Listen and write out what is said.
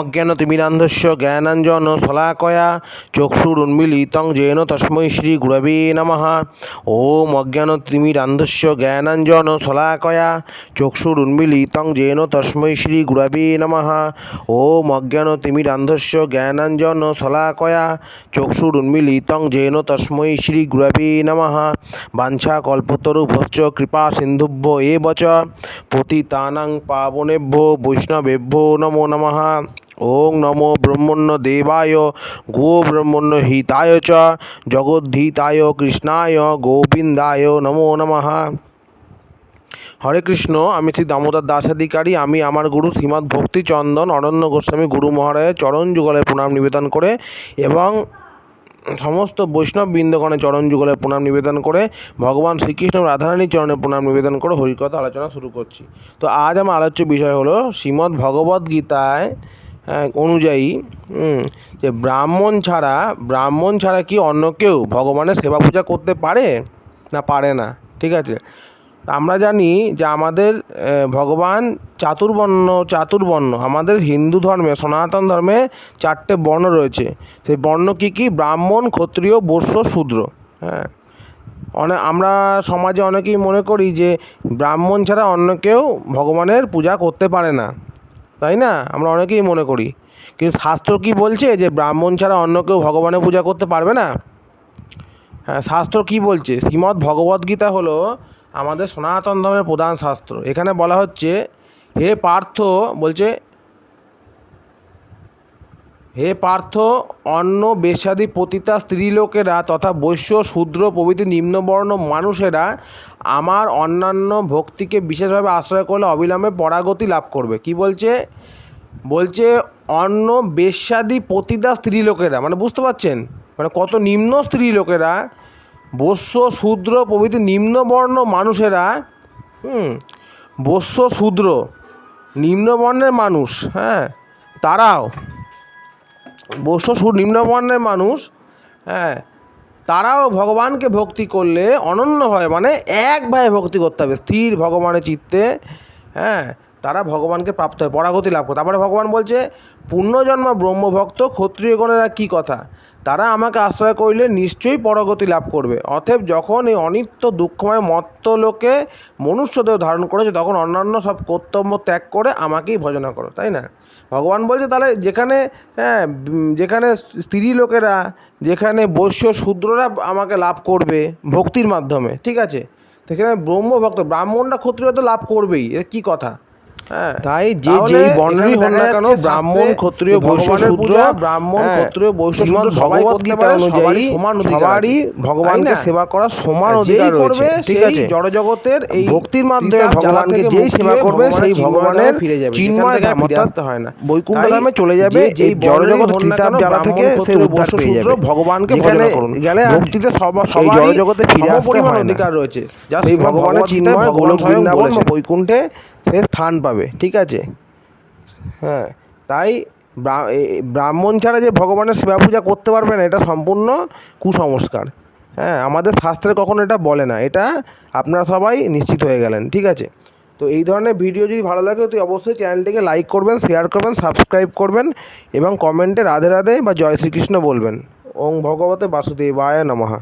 অজ্ঞানতিমিরান্ধস্য জ্ঞানাঞ্জন শলাকয়া চক্ষুরুন্মিলিতং gen তস্মৈ Shri গুরবে নমঃ। ওম অজ্ঞানতিমিরান্ধস্য জ্ঞানাঞ্জন শলাকয়া চক্ষুরুন্মিলিতং gen তস্মৈ Shri গুরবে নমঃ। ওম অজ্ঞানতিমিরান্ধস্য জ্ঞানাঞ্জন শলাকয়া চক্ষুরুন্মিলিতং gen তস্মৈ Shri গুরবে নমঃ। বাঞ্ছা কল্পতরু ভশ্চ কৃপা সিন্ধুভ্য এ বচ। পতিতানাং পাবনেভ্যো বৈষ্ণবেভ্যো নমো নমঃ। ওং নমো ব্রহ্মণ্য দেবায়, গো ব্রহ্মণ্য হিতায় চ, জগদ্ধিতায় কৃষ্ণায়, গোবিন্দায় নমো নমঃ। হরে কৃষ্ণ, আমি শ্রী দামোদর দাসাধিকারী আমি আমার গুরু শ্রীমৎ ভক্তিচন্দন অরণ্য গোস্বামী গুরু মহারাজের চরণ যুগলে প্রণাম নিবেদন করে এবং সমস্ত বৈষ্ণব বৃন্দগণে চরণ যুগলে প্রণাম নিবেদন করে ভগবান শ্রীকৃষ্ণ রাধারানীর চরণে প্রণাম নিবেদন করে হরিকথা আলোচনা শুরু করছি। তো আজ আমার আলোচ্য বিষয় হলো শ্রীমদ্ ভগবদ্ গীতায় অনুযায়ী যে ব্রাহ্মণ ছাড়া ব্রাহ্মণ ছাড়া কি অন্য কেউ ভগবানের সেবা পূজা করতে পারে? না পারে না। ঠিক আছে? আমরা জানি যে আমাদের ভগবান চাতুর্বর্ণ চাতুর্বর্ণ, আমাদের হিন্দু ধর্মে, সনাতন ধর্মে চারটে বর্ণ রয়েছে। সেই বর্ণ কী কী? ব্রাহ্মণ, ক্ষত্রিয় বৈশ্য শূদ্র। হ্যাঁ। অনেক আমরা সমাজে অনেকেই মনে করি যে ব্রাহ্মণ ছাড়া অন্য কেউ ভগবানের পূজা করতে পারে না। তাই না? আমরা অনেকেই মনে করি। কিন্তু শাস্ত্র কি বলছে যে ব্রাহ্মণ ছাড়া অন্য কেউ ভগবানের পূজা করতে পারবে না? হ্যাঁ শাস্ত্র কি বলছে? শ্রীমদ্ ভগবদ্গীতা হলো আমাদের সনাতন ধর্মের প্রধান শাস্ত্র। এখানে বলা হচ্ছে, হে পার্থ, বলছে, হে পার্থ অন্য বেশ্যাদি পতিতা স্ত্রীলোকেরা তথা বৈশ্য, শূদ্র, প্রভৃতি নিম্নবর্ণ মানুষেরা আমার অন্যান্য ভক্তিকে বিশেষভাবে আশ্রয় করলে অবিলম্বে পরাগতি লাভ করবে। কি বলছে? বলছে অন্য বেশ্যাদি পতিতা স্ত্রীলোকেরা মানে বুঝতে পারছেন? মানে কত নিম্ন স্ত্রীলোকেরা বৈশ্য শূদ্র প্রভৃতি নিম্নবর্ণ মানুষেরা, হুম, বস্য, শূদ্র নিম্নবর্ণের মানুষ হ্যাঁ তারাও, বস্য নিম্নবর্ণের মানুষ হ্যাঁ তারাও ভগবানকে ভক্তি করলে অনন্য হয় মানে একভাবে ভক্তি করতে হবে, স্থির ভগবানের চিত্তে হ্যাঁ তারা ভগবানকে প্রাপ্ত হয়, পরাগতি লাভ করে। তারপরে ভগবান বলছে পূর্ণজন্ম ব্রহ্মভক্ত ক্ষত্রিয়গণেরা কী কথা? তারা আমাকে আশ্রয় করলে নিশ্চয়ই পরগতি লাভ করবে। অতএব যখন এই অনিত্য, দুঃখময় মত্ত লোকে মনুষ্যদেহ ধারণ করেছে, তখন অন্যান্য সব কর্তব্য ত্যাগ করে আমাকেই ভজনা করো, তাই না? ভগবান বলছে, তাহলে যেখানে হ্যাঁ যেখানে স্ত্রী লোকেরা, যেখানে বৈশ্য শূদ্ররা আমাকে লাভ করবে ভক্তির মাধ্যমে, ঠিক আছে? সেখানে ব্রহ্মভক্ত, ব্রাহ্মণরা ক্ষত্রিয় তো লাভ করবেই এটা কী কথা? তাই যে যেই বর্ণেরই হোক না কেন ব্রাহ্মণ ক্ষত্রিয় বৈশ্য শূদ্র ব্রাহ্মণ হ্যাঁ, ক্ষত্রিয় বৈশ্য শূদ্র ভগবদ্গীতা পারে, অনুযায়ী সমান সবারই ভগবানকে সেবা করার সমান অধিকার রয়েছে ঠিক আছে? জড়জগতের এই ভক্তির মাধ্যমে ভগবানকে যেই সেবা করবে সেই ভগবানের ফিরে যাবে চিন্ময় ধাম অর্থাৎ হয় না। বৈকুণ্ঠ ধামে চলে যাবে এই জড়জগৎ তিতাব জ্বালা থেকে সে ক্ষত্রিয়, উদ্ধার পেয়ে শূদ্র যাবে ভগবানকে ভজনা করুন। গেলে ভক্তিতে সবার এই সবারই জড়জগতে ফিরে আসতে হয়। অধিকার রয়েছে। সেই ভগবানের চিন্ময় গোলক বৃন্দাবন বৈকুণ্ঠে সে স্থান পাবে, ঠিক আছে? হ্যাঁ তাই ব্রাহ্মণ ছাড়া যে ভগবানের সেবা পূজা করতে পারবে না, এটা সম্পূর্ণ কুসংস্কার। হ্যাঁ আমাদের শাস্ত্রে কখনো এটা বলে না, এটা আপনারা সবাই নিশ্চিত হয়ে গেলেন, ঠিক আছে? তো এই ধরনের ভিডিও যদি ভালো লাগে তুই অবশ্যই চ্যানেলটিকে লাইক করবেন, শেয়ার করবেন, সাবস্ক্রাইব করবেন এবং কমেন্টে রাধে রাধে বা জয় শ্রীকৃষ্ণ বলবেন। ওং ভগবতে বাসুদেবায় নমঃ।